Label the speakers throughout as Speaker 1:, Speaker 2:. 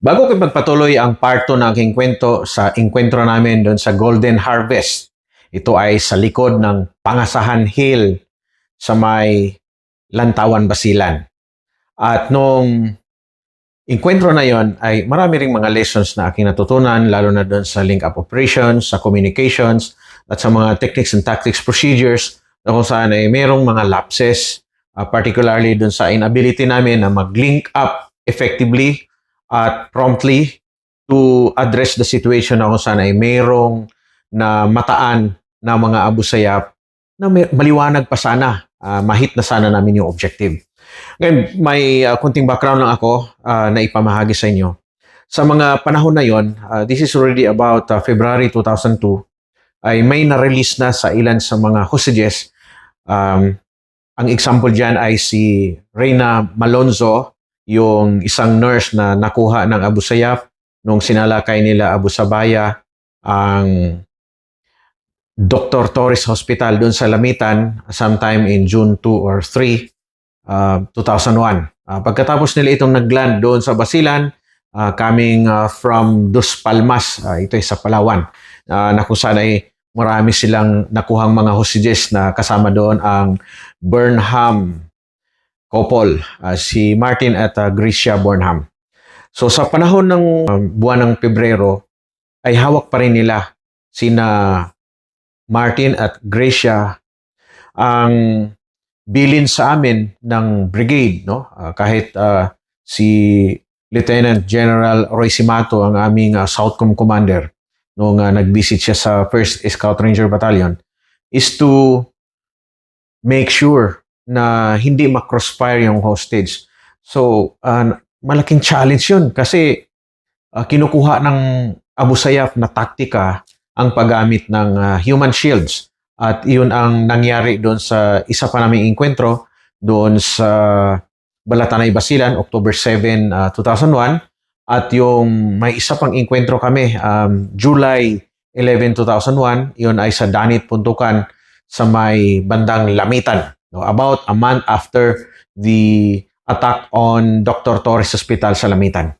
Speaker 1: Bago ko magpatuloy ang part 2 ng aking kwento sa inkwentro namin doon sa Golden Harvest, ito ay sa likod ng Pangasahan Hill sa may Lantawan, Basilan. At nung inkwentro na yon ay marami ring mga lessons na aking natutunan, lalo na doon sa link-up operations, sa communications, at sa mga techniques and tactics procedures na kung saan ay merong mga lapses, uh, particularly doon sa inability namin na mag-link up effectively at promptly to address the situation na kung saan ay mayroong na mataan na mga abu sayap na may, maliwanag pa sana, uh, mahit na sana namin yung objective. Ngayon, may uh, kunting background lang ako uh, na ipamahagi sa inyo. Sa mga panahon na yon, uh, this is already about uh, February 2002, ay may na-release na sa ilan sa mga hostages. Um, ang example dyan ay si Reyna Malonzo, yung isang nurse na nakuha ng Abu Sayyaf nung sinalakay nila Abu Sabaya ang Dr. Torres Hospital doon sa Lamitan sometime in June 2 or 3, uh, 2001. Uh, pagkatapos nila itong nagland doon sa Basilan, uh, coming uh, from Dos Palmas, uh, ito ay sa Palawan, uh, na kung saan ay marami silang nakuhang mga hostages na kasama doon ang Burnham couple, uh, si Martin at uh, Gracia Bornham. So sa panahon ng uh, buwan ng Pebrero, ay hawak pa rin nila sina Martin at Gracia ang bilin sa amin ng brigade, no? Uh, kahit uh, si Lieutenant General Roy Simato ang aming uh, Southcom commander nung uh, nag-visit siya sa 1st Scout Ranger Battalion is to make sure na hindi ma-crossfire yung hostage. So, uh, malaking challenge yun kasi uh, kinukuha ng Abu Sayyaf na taktika ang paggamit ng uh, human shields. At yun ang nangyari doon sa isa pa naming inkwentro doon sa Balatanay Basilan, October 7, uh, 2001. At yung may isa pang inkwentro kami, um, July 11, 2001, yun ay sa Danit Puntukan sa may bandang Lamitan. No, about a month after the attack on Dr. Torres Hospital sa Lamitan.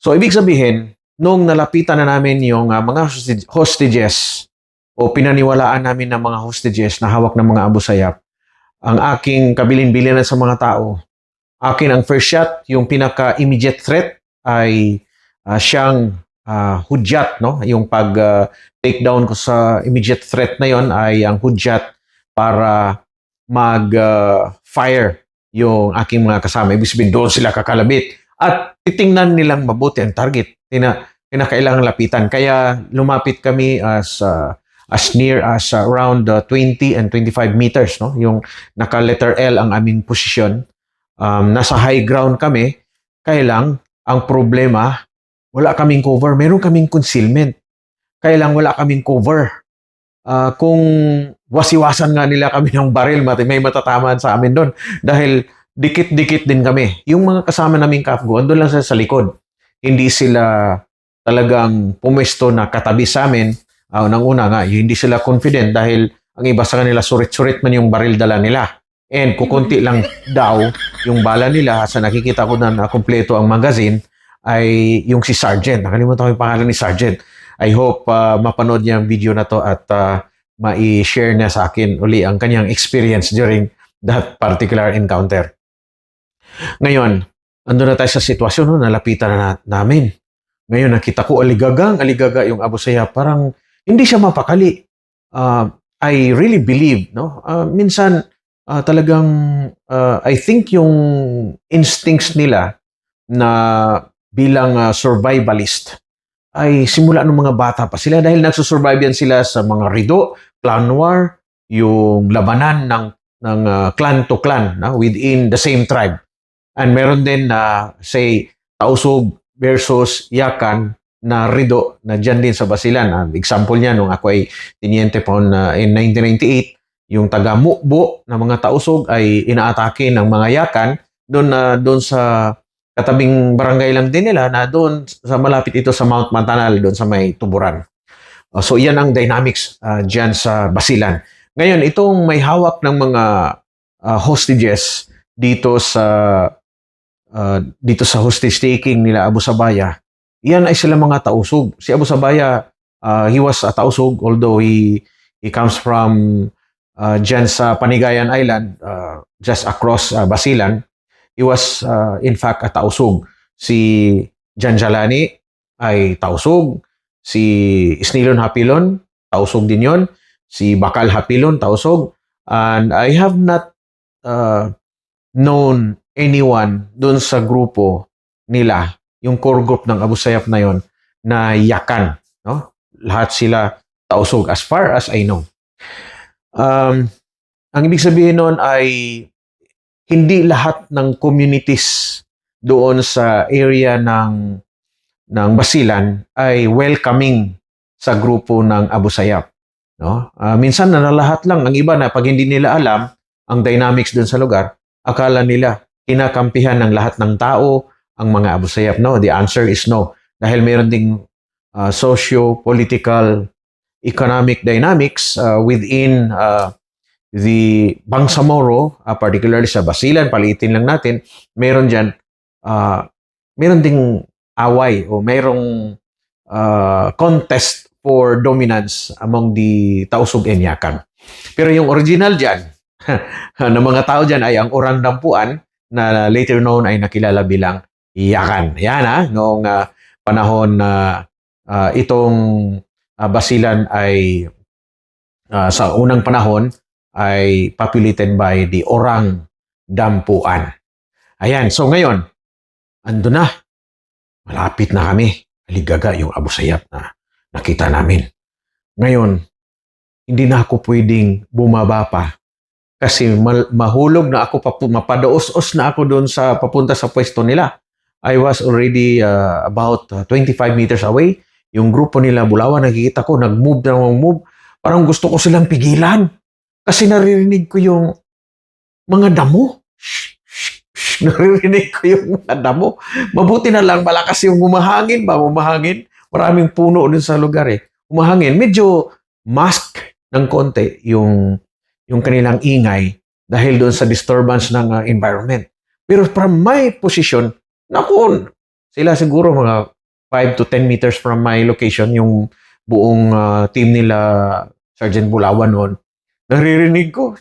Speaker 1: So, ibig sabihin, nung nalapitan na namin yung uh, mga hostages o pinaniwalaan namin ng mga hostages na hawak ng mga Abu Sayyaf, ang aking kabilin-bilinan sa mga tao, akin ang first shot, yung pinaka-immediate threat ay uh, siyang uh, hudyat, no? Yung pag uh, ko sa immediate threat na yon ay ang hudyat para mag-fire uh, yung aking mga kasama. Ibig sabihin, doon sila kakalabit. At titingnan nilang mabuti ang target. Tina, kinakailangan lapitan. Kaya lumapit kami as uh, as near as around uh, 20 and 25 meters. No? Yung naka-letter L ang aming posisyon. Um, nasa high ground kami. Kaya lang, ang problema, wala kaming cover. Meron kaming concealment. Kaya lang wala kaming cover. Uh, kung wasiwasan nga nila kami ng baril, may matatamaan sa amin doon. Dahil dikit-dikit din kami. Yung mga kasama naming kapgo, andun lang sila sa likod. Hindi sila talagang pumesto na katabi sa amin. Uh, nang una nga, hindi sila confident dahil ang iba sa kanila surit-surit man yung baril dala nila. And kukunti lang daw yung bala nila sa nakikita ko na, na kompleto ang magazine ay yung si Sergeant. Nakalimutan ko yung pangalan ni Sergeant. I hope uh, mapanood niya ang video na to at uh, mai-share niya sa akin uli ang kanyang experience during that particular encounter. Ngayon, ando na tayo sa sitwasyon, no, nalapitan na namin. Ngayon, nakita ko aligagang aligaga yung Abu Sayyaf. Parang hindi siya mapakali. Uh, I really believe, no? Uh, minsan, uh, talagang, uh, I think yung instincts nila na bilang uh, survivalist ay simula ng mga bata pa sila dahil nagsusurvive yan sila sa mga rido, clan war, yung labanan ng ng uh, clan to clan na within the same tribe. And meron din na uh, say Tausog versus Yakan na rido na dyan din sa Basilan. Uh, example niya nung ako ay tiniente po uh, in 1998, yung taga Mukbo na mga Tausog ay inaatake ng mga Yakan doon na uh, doon sa katabing barangay lang din nila na doon sa malapit ito sa Mount Mantanal doon sa may tuburan. Uh, so yan ang dynamics uh, dyan sa Basilan. Ngayon, itong may hawak ng mga uh, hostages dito sa uh, dito sa hostage taking nila Abu Sabaya, yan ay sila mga tausog. Si Abu Sabaya, uh, he was a tausog although he he comes from uh, dyan sa Panigayan Island, uh, just across uh, Basilan. He was uh, in fact a tausog. Si Jan Jalani ay tausog. Si Snilon Hapilon, tausog din yon. Si Bakal Hapilon, tausog. And I have not uh, known anyone doon sa grupo nila, yung core group ng Abu Sayyaf na yon, na yakan. No? Lahat sila tausog as far as I know. Um, ang ibig sabihin nun ay hindi lahat ng communities doon sa area ng ng Basilan ay welcoming sa grupo ng Abu Sayyaf. No? Ah, minsan na lahat lang, ang iba na pag hindi nila alam ang dynamics doon sa lugar, akala nila kinakampihan ng lahat ng tao ang mga Abu Sayyaf. No, the answer is no. Dahil meron ding uh, socio-political economic dynamics uh, within uh, the Bangsamoro, uh, particularly sa Basilan, palitin lang natin, meron dyan, uh, meron ding away o merong uh, contest for dominance among the Tausug and Yakan. Pero yung original dyan, ng mga tao dyan ay ang Orang Dampuan na later known ay nakilala bilang Yakan. Yan ha, noong uh, panahon na uh, itong uh, Basilan ay uh, sa unang panahon ay populated by the Orang Dampuan. Ayan, so ngayon, ando na. Malapit na kami. Aligaga yung Abu Sayyaf na nakita namin. Ngayon, hindi na ako pwedeng bumaba pa kasi mahulog na ako, mapadaos-os na ako doon sa papunta sa pwesto nila. I was already uh, about uh, 25 meters away. Yung grupo nila Bulawan, nakikita ko, nag-move na move Parang gusto ko silang pigilan. Kasi naririnig ko yung mga damo. Shh, shh, shh, naririnig ko yung damo. Mabuti na lang, malakas yung umahangin ba? Umahangin. Maraming puno din sa lugar eh. Umahangin. Medyo mask ng konti yung, yung kanilang ingay dahil doon sa disturbance ng uh, environment. Pero from my position, naku, sila siguro mga 5 to 10 meters from my location, yung buong uh, team nila Sergeant Bulawan noon, naririnig ko,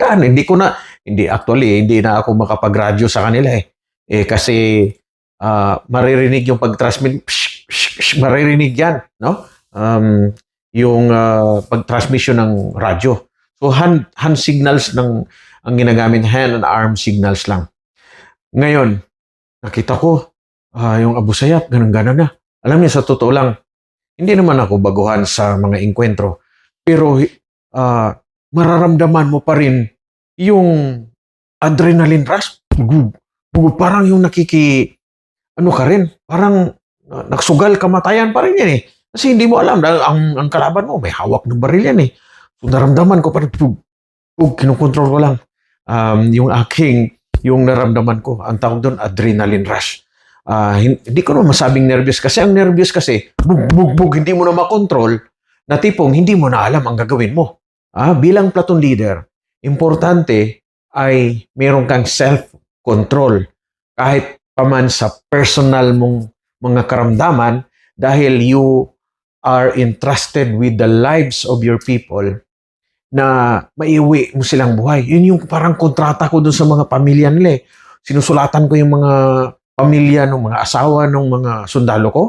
Speaker 1: tan hindi ko na, hindi actually, hindi na ako makapag-radyo sa kanila eh. Eh kasi uh, maririnig yung pag-transmit, psh, psh, psh, maririnig yan, no? Um, yung uh, pag-transmission ng radyo. So hand, hand signals ng ang ginagamit, hand and arm signals lang. Ngayon, nakita ko, uh, yung Abu Sayyaf, ganun-ganon na. Alam niyo, sa totoo lang, hindi naman ako baguhan sa mga inkwentro. Pero uh, mararamdaman mo pa rin yung adrenaline rush. Parang yung nakiki, ano ka rin, parang uh, nagsugal kamatayan pa rin yan eh. Kasi hindi mo alam, ang, ang kalaban mo, may hawak ng baril yan eh. So naramdaman ko parang, pug, pug, kinukontrol ko lang um, yung aking yung naramdaman ko. Ang tawag doon, adrenaline rush. Uh, hindi ko naman masabing nervous kasi ang nervous kasi, bug, bug, bug, hindi mo na makontrol na tipong hindi mo na alam ang gagawin mo. Ah, bilang platoon leader, importante ay meron kang self-control kahit paman sa personal mong mga karamdaman dahil you are entrusted with the lives of your people na maiuwi mo silang buhay. Yun yung parang kontrata ko dun sa mga pamilya nila eh. Sinusulatan ko yung mga pamilya ng mga asawa ng mga sundalo ko.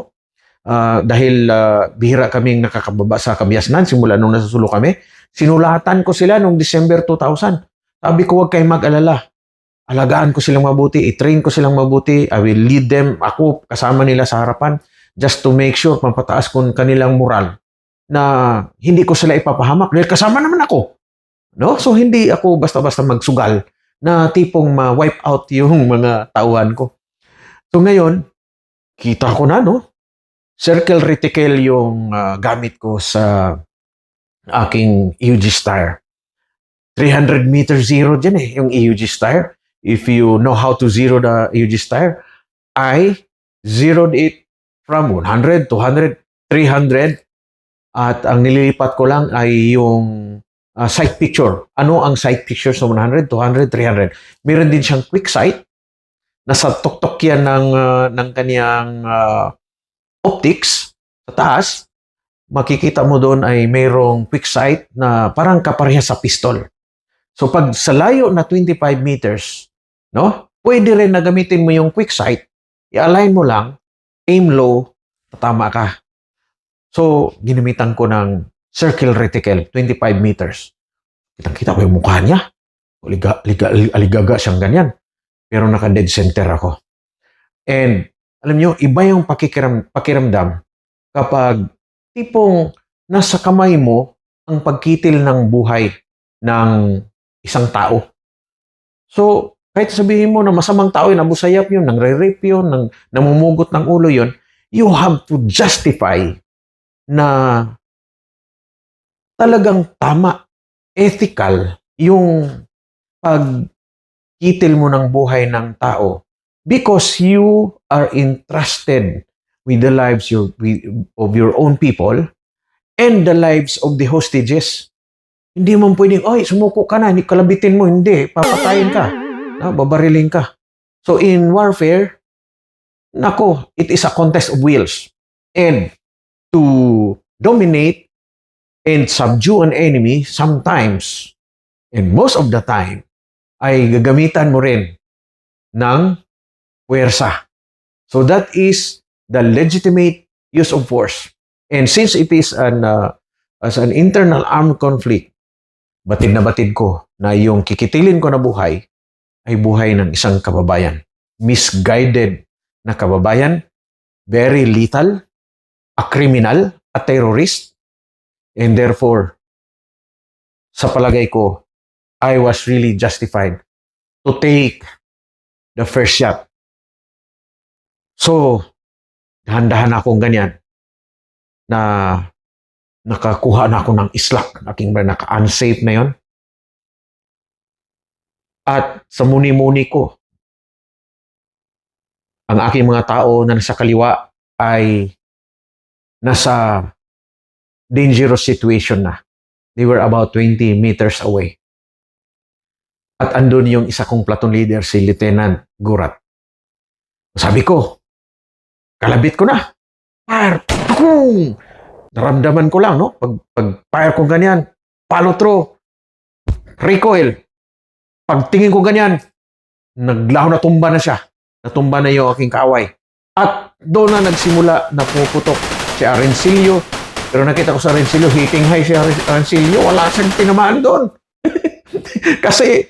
Speaker 1: Uh, dahil uh, bihira kaming nakakababa sa Kabiasnan simula nung nasusulo kami. Sinulatan ko sila nung December 2000. Sabi ko, huwag kayong mag-alala. Alagaan ko silang mabuti, i-train ko silang mabuti, I will lead them, ako kasama nila sa harapan, just to make sure, pampataas ko kanilang moral na hindi ko sila ipapahamak dahil kasama naman ako. No? So hindi ako basta-basta magsugal na tipong ma-wipe out yung mga tauhan ko. So ngayon, kita ko na no, circle reticle yung uh, gamit ko sa aking EUG Star. 300 meter zero dyan eh, yung EUG Star. If you know how to zero the EUG Star, I zeroed it from 100, 200, 300, at ang nililipat ko lang ay yung ah, sight picture. Ano ang sight picture sa 100, 200, 300? Meron din siyang quick sight. Nasa tuktok yan ng, ah, ng kaniyang ah, optics sa taas. Makikita mo doon ay mayroong quick sight na parang kapareha sa pistol. So pag sa layo na 25 meters, no? Pwede rin na gamitin mo yung quick sight. I-align mo lang, aim low, tatama ka. So, ginamitan ko ng circle reticle, 25 meters. Kitang-kita ko yung mukha niya. Liga, liga, aligaga siyang ganyan. Pero naka-dead center ako. And, alam niyo, iba yung pakikiram, pakiramdam kapag tipong nasa kamay mo ang pagkitil ng buhay ng isang tao. So, kahit sabihin mo na masamang tao yun, abusayap yun, nang rape yun, nang namumugot ng ulo yun, you have to justify na talagang tama, ethical, yung pagkitil mo ng buhay ng tao because you are entrusted with the lives your, of your own people and the lives of the hostages. Hindi mo pwedeng, ay, sumuko ka na, kalabitin mo, hindi, papatayin ka, na, babariling ka. So in warfare, nako, it is a contest of wills. And to dominate and subdue an enemy, sometimes, and most of the time, ay gagamitan mo rin ng puwersa. So that is the legitimate use of force. And since it is an, uh, as an internal armed conflict, batid na batid ko na yung kikitilin ko na buhay ay buhay ng isang kababayan. Misguided na kababayan, very lethal, a criminal, a terrorist, and therefore, sa palagay ko, I was really justified to take the first shot. So, dahan-dahan akong ganyan na nakakuha na ako ng islak, aking ba naka-unsafe na yon. At sa muni-muni ko, ang aking mga tao na nasa kaliwa ay nasa dangerous situation na. They were about 20 meters away. At andun yung isa kong platoon leader, si Lieutenant Gurat. Sabi ko, kalabit ko na. Fire! Tukong! Naramdaman ko lang, no? Pag, pag fire ko ganyan, follow through, recoil. Pagtingin ko ganyan, naglaho na tumba na siya. Natumba na yung aking kaaway. At doon na nagsimula na pumuputok si Arencillo. Pero nakita ko sa Arencillo, hitting high si Are- Arencillo. Wala siyang tinamaan doon. Kasi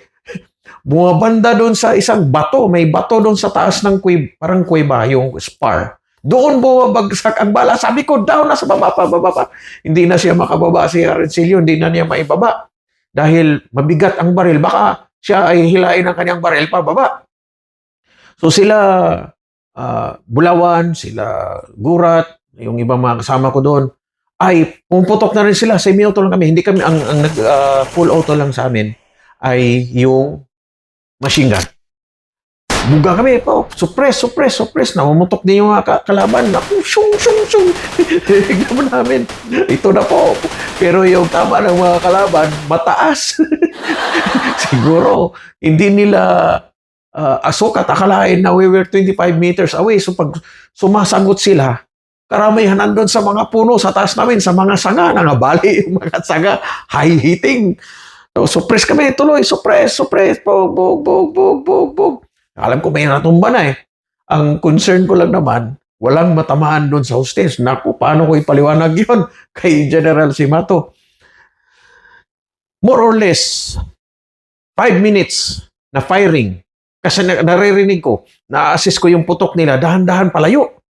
Speaker 1: bumabanda doon sa isang bato. May bato doon sa taas ng kuwib, parang kuweba, yung spar. Doon bumabagsak ang bala. Sabi ko, down na sa baba pa, baba pa. Hindi na siya makababa si Arencillo. Hindi na niya maibaba. Dahil mabigat ang baril. Baka siya ay hilain ang kanyang baril pa baba. So sila ah, Bulawan, sila Gurat, yung ibang mga kasama ko doon, ay pumuputok na rin sila. Semi-auto lang kami. Hindi kami, ang, ang ah, full auto lang sa amin ay yung machine gun. Buga kami po. Suppress, suppress, suppress. Namumutok din yung kalaban. Naku, syung, syung, syung. Tignan namin. Ito na po. Pero yung tama ng mga kalaban, mataas. Siguro, hindi nila uh, asok at akalain na we were 25 meters away. So pag sumasagot sila, karamihan nandun sa mga puno sa taas namin, sa mga sanga, nangabali yung mga sanga, high hitting. So, suppress kami, tuloy, suppress, suppress, bog, bog, bog, bog, bog, bog. Alam ko may natumba na eh. Ang concern ko lang naman, walang matamaan doon sa hostess. Naku, paano ko ipaliwanag yun kay General Simato? More or less, five minutes na firing. Kasi na- naririnig ko, na-assist ko yung putok nila, dahan-dahan palayo.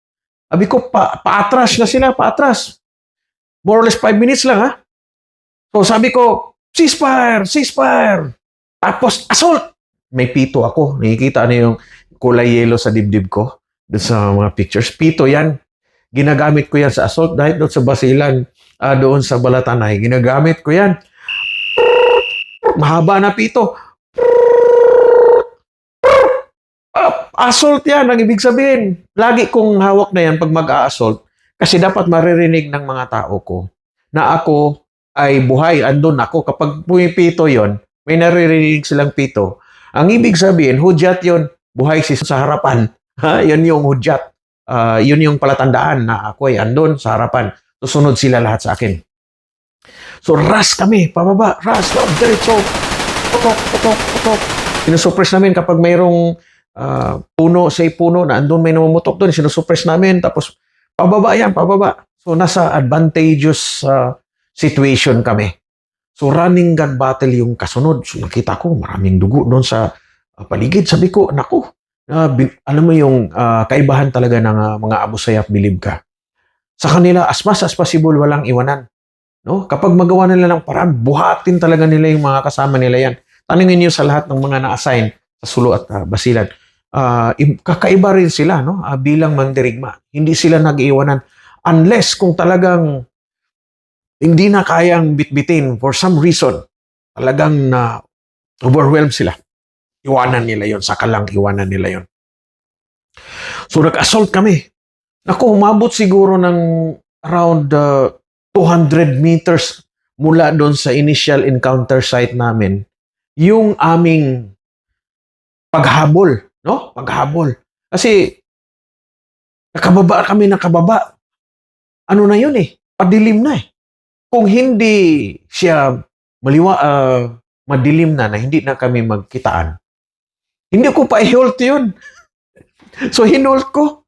Speaker 1: Sabi ko, pa, paatras na sila, paatras. More or less five minutes lang, ha? So sabi ko, ceasefire, ceasefire. Tapos, assault! May pito ako. Nakikita niyo yung kulay yellow sa dibdib ko. Doon sa mga pictures. Pito yan. Ginagamit ko yan sa assault dahil doon sa basilan, ah, doon sa Balatanay. Ginagamit ko yan. Mahaba na pito. Ah, assault yan, ang ibig sabihin. Lagi kong hawak na yan pag mag-a-assault kasi dapat maririnig ng mga tao ko na ako ay buhay, andun ako. Kapag pumipito yon, may naririnig silang pito. Ang ibig sabihin, hudyat yon, buhay si sa harapan. Ha? Yun yung hudyat. Ah, yun yung palatandaan na ako ay andun sa harapan. Susunod sila lahat sa akin. So, rush kami, pababa, rush, oh, diretso, putok, putok, putok. Sinusuppress namin kapag mayroong ah, puno, say puno, na andun may namumutok doon, sinusuppress namin, tapos pababa yan, pababa. So, nasa advantageous ah, situation kami. So, running gun battle yung kasunod. So, nakita ko, maraming dugo doon sa ah, paligid. Sabi ko, naku, ah, bi- alam mo yung ah, kaibahan talaga ng ah, mga Abu Sayyaf bilib ka. Sa kanila, as much as possible, walang iwanan. No? Kapag magawa nila ng paraan, buhatin talaga nila yung mga kasama nila yan. Tanungin niyo sa lahat ng mga na-assign sa Sulo at ah, Basilan. Ah, im- kakaiba rin sila no? Ah, bilang mandirigma. Hindi sila nag-iwanan. Unless kung talagang hindi na kayang bitbitin for some reason, talagang na overwhelmed sila. Iwanan nila yon saka lang iwanan nila yon So nag-assault kami. Naku, umabot siguro ng around uh, 200 meters mula doon sa initial encounter site namin, yung aming paghabol, no? Paghabol. Kasi nakababa kami nakababa. Ano na yun eh? Padilim na eh. Kung hindi siya maliwa, ah, madilim na na hindi na kami magkitaan, hindi ko pa i-hold yun. so hinold ko.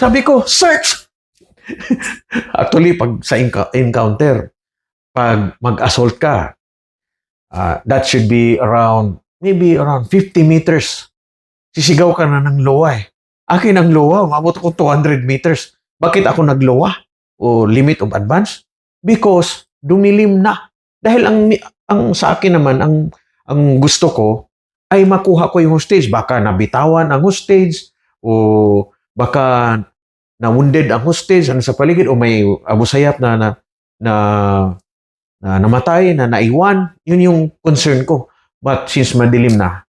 Speaker 1: Sabi ko, search! Actually, pag sa enc- encounter, pag mag-assault ka, ah, that should be around, maybe around 50 meters. Sisigaw ka na ng lowa eh. Akin ang lowa, umabot ko 200 meters. Bakit ako naglowa? O limit of advance? Because dumilim na. Dahil ang, ang sa akin naman, ang, ang gusto ko ay makuha ko yung hostage. Baka nabitawan ang hostage o baka na-wounded ang hostage ano sa paligid o may Abu Sayyaf na na, na na namatay, na naiwan, yun yung concern ko. But since madilim na,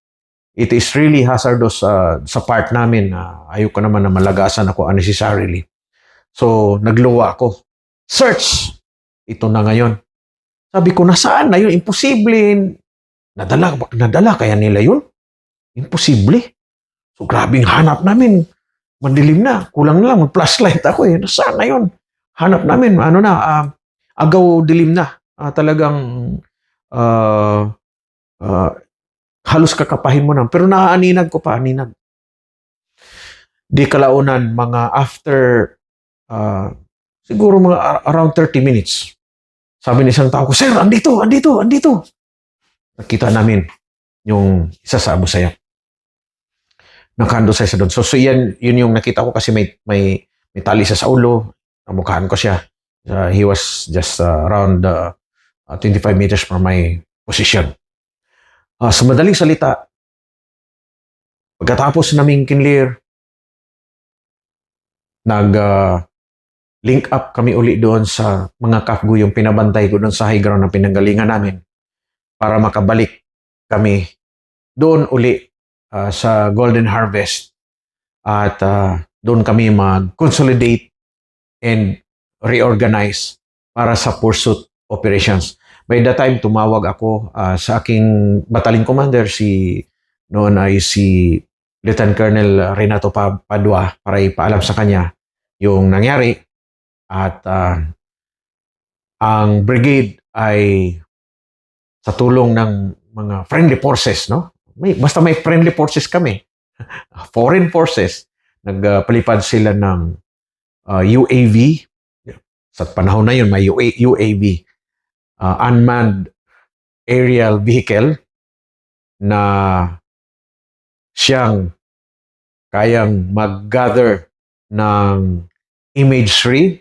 Speaker 1: it is really hazardous uh, sa part namin na ayoko naman na malagasan ako unnecessarily. So, nagluwa ako. Search! Ito na ngayon. Sabi ko, nasaan na yun? Imposible. Nadala, nadala kaya nila yun? Imposible. So, grabing hanap namin. Madilim na. Kulang na lang. Mag-flashlight ako eh. Nasaan na yun? Hanap namin. Ano na, ah, agaw dilim na. Ah, talagang ah, ah, halos kakapahin mo na. Pero naaaninag ko pa, aninag. Di kalaunan, mga after ah, siguro mga ar- around 30 minutes. Sabi ni isang tao ko, Sir, andito, andito, andito. Nakita namin yung isa sa Abu Sayyaf. Nakando sa isa doon. So, so yan, yun yung nakita ko kasi may, may, may tali sa ulo. Namukhaan ko siya. Uh, he was just uh, around uh, uh, 25 meters from my position. Uh, sa madaling salita, pagkatapos naming kinlear, nag uh, link up kami uli doon sa mga kafgu yung pinabantay ko doon sa high ground na pinanggalingan namin para makabalik kami doon uli uh, sa Golden Harvest at uh, doon kami mag-consolidate and reorganize para sa pursuit operations. By the time tumawag ako uh, sa aking battalion commander si noon ay si Lieutenant Colonel Renato Pa- Padua para ipaalam sa kanya yung nangyari at ah, ang brigade ay sa tulong ng mga friendly forces, no? May, basta may friendly forces kami. Foreign forces. Nagpalipad sila ng ah, UAV. Sa panahon na yun, may UA, UAV. ah, unmanned aerial vehicle na siyang kayang mag-gather ng imagery,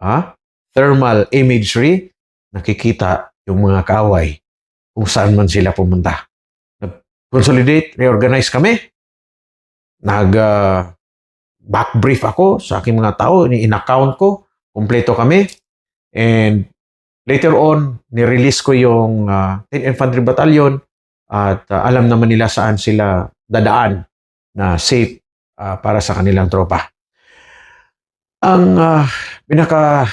Speaker 1: ah, thermal imagery, nakikita yung mga kaaway kung saan man sila pumunta. Nag-consolidate, reorganize kami. Nag ah, back brief ako sa aking mga tao, in-account ko, kumpleto kami. And later on, ni-release ko yung ah, 10th Infantry Battalion at ah, alam naman nila saan sila dadaan na safe ah, para sa kanilang tropa. Ang ah, pinaka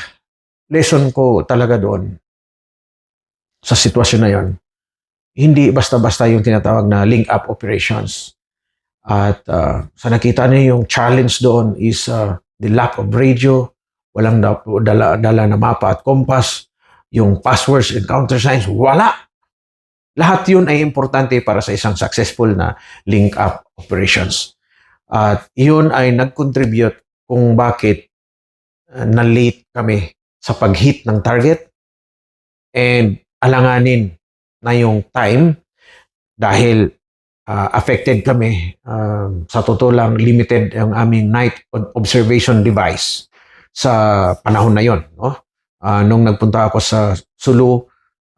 Speaker 1: lesson ko talaga doon sa sitwasyon na yon, hindi basta-basta yung tinatawag na link-up operations. At uh, sa nakita niyo yung challenge doon is uh, the lack of radio, walang da- dala, dala na mapa at compass, yung passwords and countersigns, wala. Lahat yun ay importante para sa isang successful na link-up operations. At yun ay nag-contribute kung bakit uh, na-late kami sa pag-hit ng target and alanganin na yung time dahil uh, affected kami. Um, sa totoo lang, limited ang aming night observation device sa panahon na yon. No? Uh, nung nagpunta ako sa Sulu,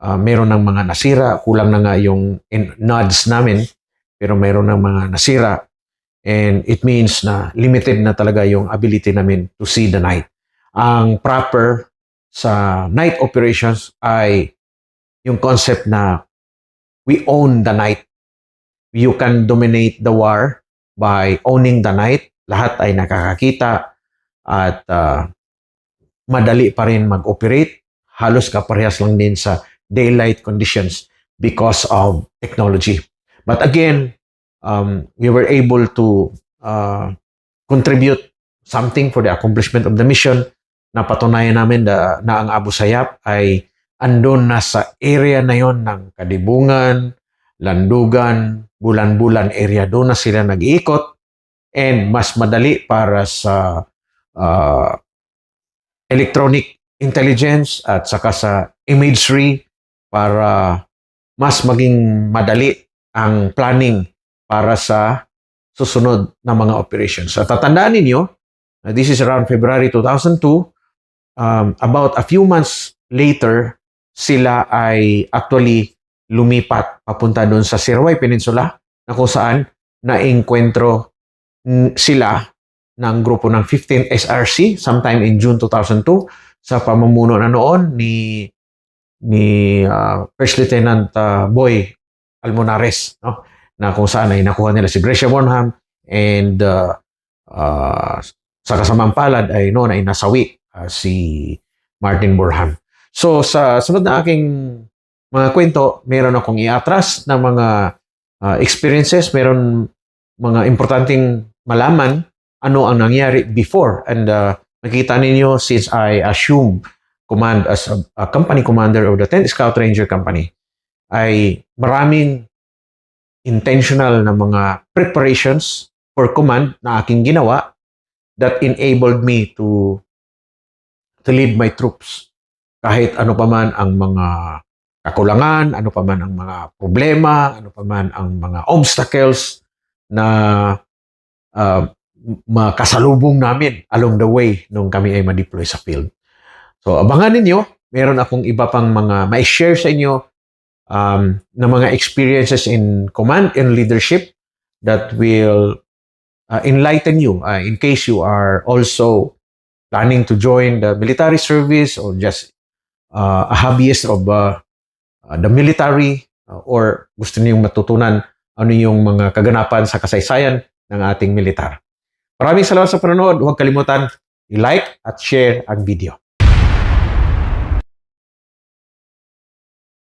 Speaker 1: uh, meron ng mga nasira. Kulang na nga yung nods namin, pero meron ng mga nasira. And it means na limited na talaga yung ability namin to see the night. Ang proper sa night operations ay yung concept na we own the night. You can dominate the war by owning the night. Lahat ay nakakakita at uh, madali pa rin mag-operate. Halos kaparehas lang din sa daylight conditions because of technology. But again, um, we were able to uh, contribute something for the accomplishment of the mission. Napatunayan namin na, na ang Abu Sayyaf ay andon na sa area na yon ng Kadibungan, Landugan, Bulan-Bulan area. Doon na sila nag-iikot and mas madali para sa uh, electronic intelligence at saka sa imagery para mas maging madali ang planning para sa susunod na mga operations. Sa tatandaan ninyo, this is around February 2002, um, about a few months later, sila ay actually lumipat papunta doon sa Sirway Peninsula na kung saan na-enkwentro sila ng grupo ng 15th SRC sometime in June 2002 sa pamumuno na noon ni ni uh, First Lieutenant uh, Boy Almonares no? Na kung saan ay nakuha nila si Gracia Bonham and uh, uh, sa kasamang palad ay noon ay nasawi uh, si Martin Borham. So sa sunod na aking mga kwento, meron akong iatras ng mga uh, experiences, meron mga importanteng malaman ano ang nangyari before. And uh, makita ninyo since I assume command as a, a company commander of the 10th Scout Ranger Company, ay maraming intentional na mga preparations for command na aking ginawa that enabled me to to lead my troops kahit ano pa man ang mga kakulangan, ano pa man ang mga problema, ano pa man ang mga obstacles na uh, makasalubong namin along the way nung kami ay ma-deploy sa field. So abangan ninyo, meron akong iba pang mga ma-share sa inyo um, na mga experiences in command and leadership that will uh, enlighten you uh, in case you are also planning to join the military service or just uh, a hobbyist of uh, uh, the military uh, or gusto niyong matutunan ano yung mga kaganapan sa kasaysayan ng ating militar. Maraming salamat sa panonood. Huwag kalimutan i-like at share ang video.